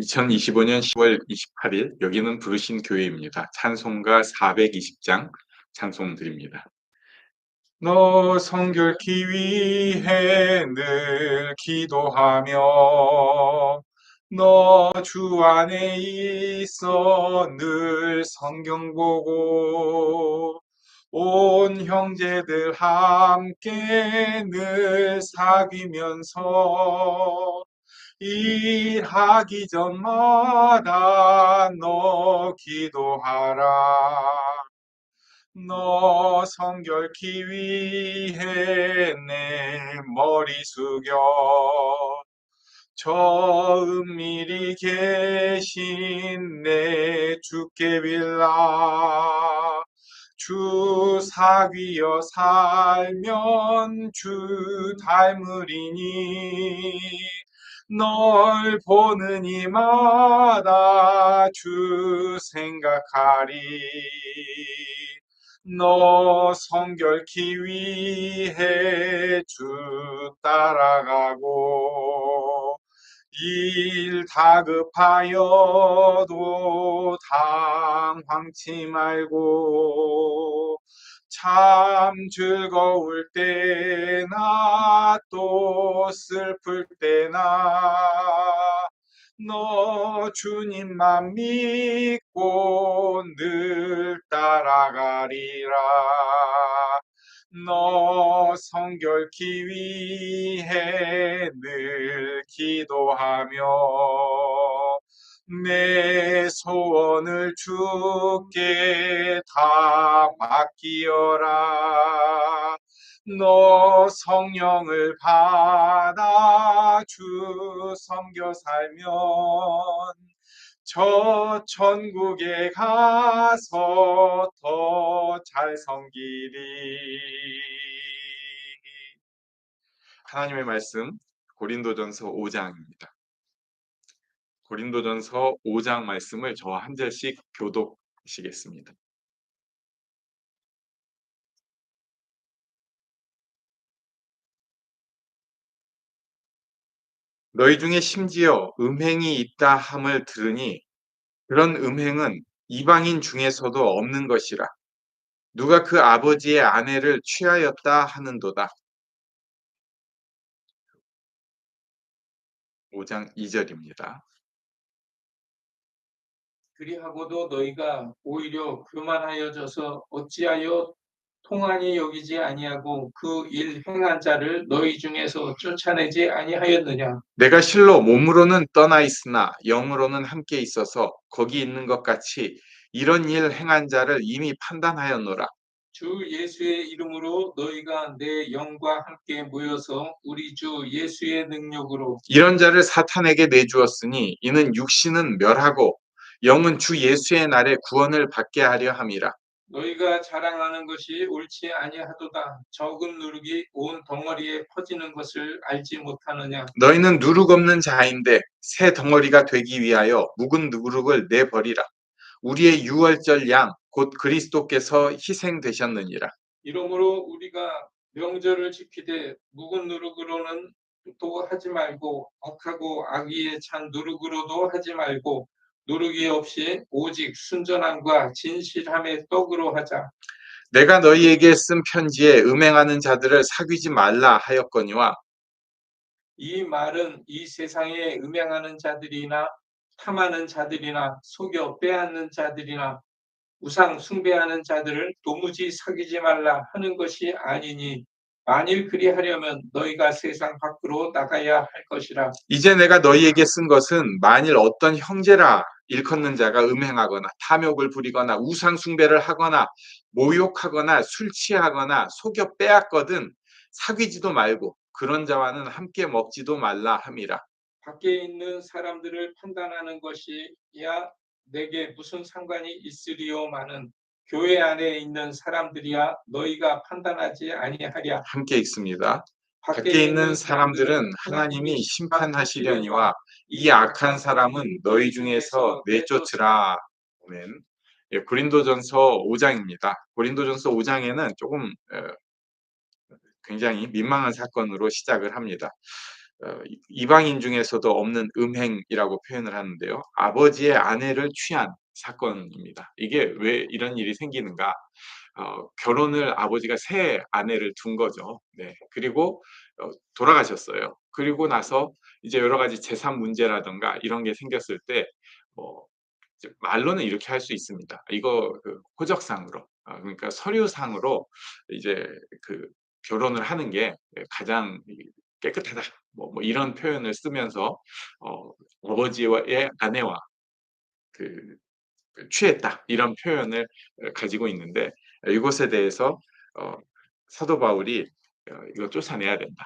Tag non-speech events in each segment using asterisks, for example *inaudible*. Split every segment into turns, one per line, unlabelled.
2025년 10월 28일 여기는 부르신 교회입니다. 찬송가 420장 찬송 드립니다. 너 성결케 위해 늘 기도하며 너 주 안에 있어 늘 성경 보고 온 형제들 함께 늘 사귀면서 일하기 전마다 너 기도하라. 너 성결케 위해 내 머리 숙여. 저 은밀히 계신 내 주께 빌라. 주 사귀어 살면 주 닮으리니 널 보는 이마다 주 생각하리. 너 성결케 위해 주 따라가고 일 다급하여도 당황치 말고 참 즐거울 때나 또 슬플 때나 너 주님만 믿고 늘 따라가리라. 너 성결케 위해 늘 기도하며 내 소원을 주께 다 맡기어라 너 성령을 받아 주 섬겨 살면 저 천국에 가서 더 잘 섬기리 하나님의 말씀 고린도전서 5장입니다. 고린도전서 5장 말씀을 저와 한 절씩 교독하시겠습니다. 너희 중에 심지어 음행이 있다 함을 들으니 그런 음행은 이방인 중에서도 없는 것이라 누가 그 아버지의 아내를 취하였다 하는도다. 5장 2절입니다.
그리하고도 너희가 오히려 교만하여져서 어찌하여 통한이 여기지 아니하고 그 일 행한 자를 너희 중에서 쫓아내지 아니하였느냐
내가 실로 몸으로는 떠나 있으나 영으로는 함께 있어서 거기 있는 것 같이 이런 일 행한 자를 이미 판단하였노라.
주 예수의 이름으로 너희가 내 영과 함께 모여서 우리 주 예수의 능력으로
이런 자를 사탄에게 내주었으니 이는 육신은 멸하고 영은 주 예수의 날에 구원을 받게 하려 함이라.
너희가 자랑하는 것이 옳지 아니하도다 적은 누룩이 온 덩어리에 퍼지는 것을 알지 못하느냐
너희는 누룩 없는 자인데 새 덩어리가 되기 위하여 묵은 누룩을 내버리라. 우리의 유월절 양 곧 그리스도께서 희생되셨느니라.
이러므로 우리가 명절을 지키되 묵은 누룩으로는 또 하지 말고 악하고 악의에 찬 누룩으로도 하지 말고 누룩이 없이 오직 순전함과 진실함의 떡으로 하자.
내가 너희에게 쓴 편지에 음행하는 자들을 사귀지 말라 하였거니와
이 말은 이 세상에 음행하는 자들이나 탐하는 자들이나 속여 빼앗는 자들이나 우상 숭배하는 자들을 도무지 사귀지 말라 하는 것이 아니니 만일 그리하려면 너희가 세상 밖으로 나가야 할 것이라.
이제 내가 너희에게 쓴 것은 만일 어떤 형제라 일컫는 자가 음행하거나 탐욕을 부리거나 우상 숭배를 하거나 모욕하거나 술 취하거나 속여 빼앗거든 사귀지도 말고 그런 자와는 함께 먹지도 말라 함이라.
밖에 있는 사람들을 판단하는 것이야 내게 무슨 상관이 있으리요마는 교회 안에 있는 사람들이야 너희가 판단하지 아니하랴.
함께 있습니다. 밖에 있는 사람들은 하나님이 심판하시려니와 이 악한 사람은 너희 중에서 내쫓으라. 아멘. 예, 고린도전서 5장입니다. 고린도전서 5장에는 조금 어, 굉장히 민망한 사건으로 시작을 합니다. 어이 이방인 중에서도 없는 음행이라고 표현을 하는데요. 아버지의 아내를 취한 사건입니다. 이게 왜 이런 일이 생기는가? 어 결혼을 아버지가 새 아내를 둔 거죠. 네. 그리고 어 돌아가셨어요. 그리고 나서 이제 여러 가지 재산 문제라든가 이런 게 생겼을 때 뭐 말로는 이렇게 할 수 있습니다. 이거 그 호적상으로 아 그러니까 서류상으로 이제 그 결혼을 하는 게예 가장 이 깨끗하다. 뭐 뭐 이런 표현을 쓰면서 어 아버지와의 아내와 그그 취했다. 이런 표현을 어 가지고 있는데 이것에 대해서 어 사도 바울이 어 "이거 쫓아내야 된다.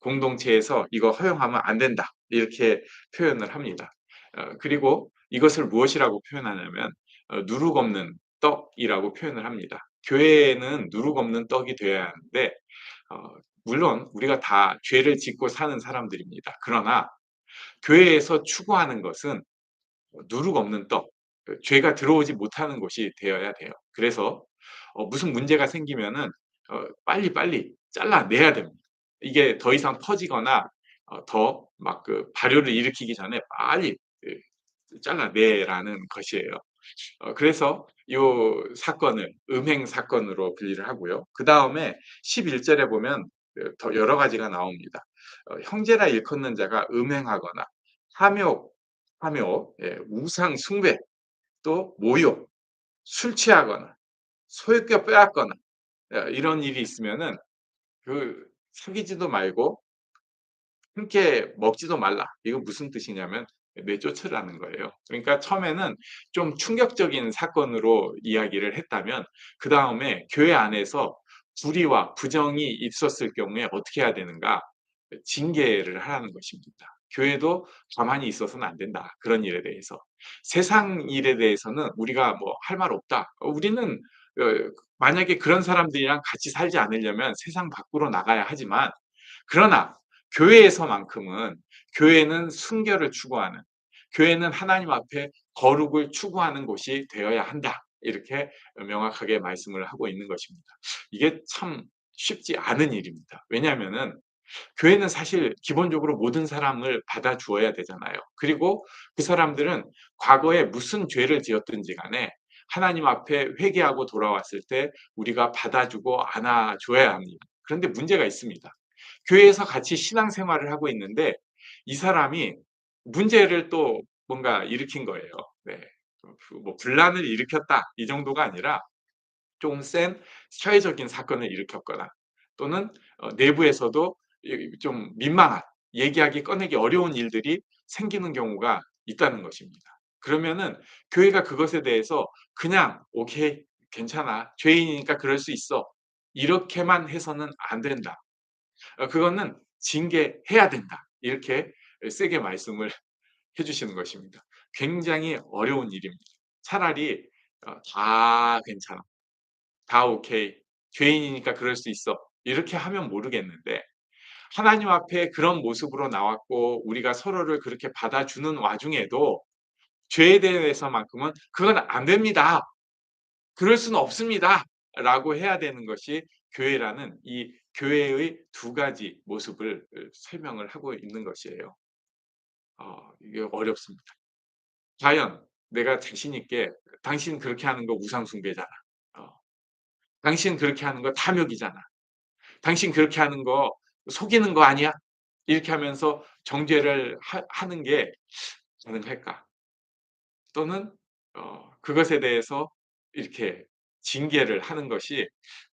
공동체에서 이거 허용하면 안 된다." 이렇게 표현을 합니다. 어 그리고 이것을 무엇이라고 표현하냐면 어 누룩 없는 떡이라고 표현을 합니다. 교회에는 누룩 없는 떡이 되어야 하는데 어 물론 우리가 다 죄를 짓고 사는 사람들입니다. 그러나 교회에서 추구하는 것은 어 누룩 없는 떡, 그 죄가 들어오지 못하는 곳이 되어야 돼요. 그래서 어 무슨 문제가 생기면은 어 빨리 빨리 잘라내야 됩니다. 이게 더 이상 퍼지거나 어 더막 그 발효를 일으키기 전에 빨리 그 잘라내라는 것이에요. 어 그래서 요 사건을 음행 사건으로 분리를 하고요. 그 다음에 11 절에 보면 그더 여러 가지가 나옵니다. 어 형제라 일컫는 자가 음행하거나 탐욕, 탐욕, 예 우상 숭배, 또 모욕, 술 취하거나 소유격 빼앗거나 예 이런 일이 있으면은 그 사귀지도 말고 함께 먹지도 말라. 이건 무슨 뜻이냐면 내쫓으라는 거예요. 그러니까 처음에는 좀 충격적인 사건으로 이야기를 했다면 그 다음에 교회 안에서 불의와 부정이 있었을 경우에 어떻게 해야 되는가? 그 징계를 하라는 것입니다. 교회도 가만히 있어서는 안 된다. 그런 일에 대해서. 세상 일에 대해서는 우리가 뭐 할 말 없다. 어 우리는 어 만약에 그런 사람들이랑 같이 살지 않으려면 세상 밖으로 나가야 하지만 그러나 교회에서만큼은 교회는 순결을 추구하는 교회는 하나님 앞에 거룩을 추구하는 곳이 되어야 한다. 이렇게 어 명확하게 말씀을 하고 있는 것입니다. 이게 참 쉽지 않은 일입니다. 왜냐하면은 교회는 사실 기본적으로 모든 사람을 받아 주어야 되잖아요. 그리고 그 사람들은 과거에 무슨 죄를 지었든지 간에 하나님 앞에 회개하고 돌아왔을 때 우리가 받아주고 안아 줘야 합니다. 그런데 문제가 있습니다. 교회에서 같이 신앙생활을 하고 있는데 이 사람이 문제를 또 뭔가 일으킨 거예요. 네. 뭐 분란을 일으켰다 이 정도가 아니라 좀센 사회적인 사건을 일으켰거나 또는 어 내부에서도 이좀 민망한 얘기하기 꺼내기 어려운 일들이 생기는 경우가 있다는 것입니다. 그러면은 교회가 그것에 대해서 그냥 "오케이. 괜찮아. 죄인이니까 그럴 수 있어." 이렇게만 해서는 안 된다. 어 그거는 "징계해야 된다." 이렇게 예 세게 말씀을 *laughs* 해 주시는 것입니다. 굉장히 어려운 일입니다. 차라리 어 "다 괜찮아. 다 오케이. 죄인이니까 그럴 수 있어." 이렇게 하면 모르겠는데 하나님 앞에 그런 모습으로 나왔고 우리가 서로를 그렇게 받아주는 와중에도 죄에 대해서만큼은 "그건 안 됩니다. 그럴 수는 없습니다."라고 해야 되는 것이 교회라는 이 교회의 두 가지 모습을 을 설명을 하고 있는 것이에요. 어 이게 어렵습니다. 과연 내가 자신 있게 "당신 그렇게 하는 거 우상 숭배잖아. 어. 당신 그렇게 하는 거 탐욕이잖아. 당신 그렇게 하는 거 속이는 거 아니야?" 이렇게 하면서 정죄를 하 하는 게 가능할까? 또는 어 그것에 대해서 이렇게 징계를 하는 것이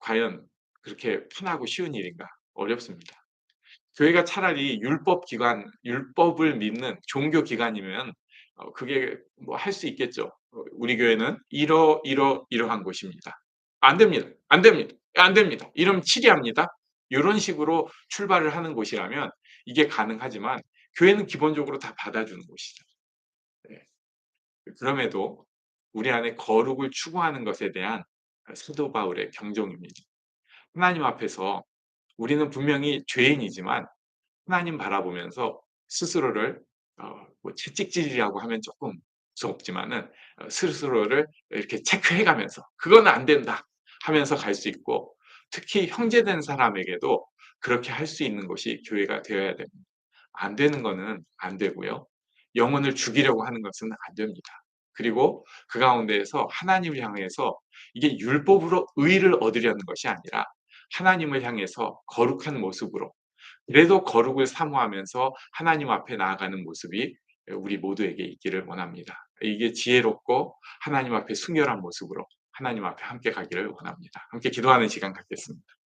과연 그렇게 편하고 쉬운 일인가? 어렵습니다. 교회가 차라리 율법 기관 율법을 믿는 종교 기관이면 어 그게 뭐 할 수 있겠죠. 어 "우리 교회는 이러 이러 이러한 곳입니다. 안 됩니다. 안 됩니다. 안 됩니다. 이러면 치리합니다." 요런 식으로 출발을 하는 곳이라면 이게 가능하지만 교회는 기본적으로 다 받아주는 곳이죠. 네. 그럼에도 우리 안에 거룩을 추구하는 것에 대한 어 사도 바울의 경종입니다. 하나님 앞에서 우리는 분명히 죄인이지만 하나님 바라보면서 스스로를 어 뭐 채찍질이라고 하면 쪼끔 무섭지만은 어 스스로를 이렇게 체크해 가면서 '그건 안 된다.' 하면서 갈 수 있고 특히 형제된 사람에게도 그렇게 할 수 있는 곳이 교회가 되어야 됩니다. 안 되는 거는 안 되고요. 영혼을 죽이려고 하는 것은 안 됩니다. 그리고 그 가운데에서 하나님을 향해서 이게 율법으로 의를 얻으려는 것이 아니라 하나님을 향해서 거룩한 모습으로 그래도 거룩을 사모하면서 하나님 앞에 나아가는 모습이 우리 모두에게 있기를 원합니다. 이게 지혜롭고 하나님 앞에 순결한 모습으로 하나님 앞에 함께 가기를 원합니다. 함께 기도하는 시간 갖겠습니다.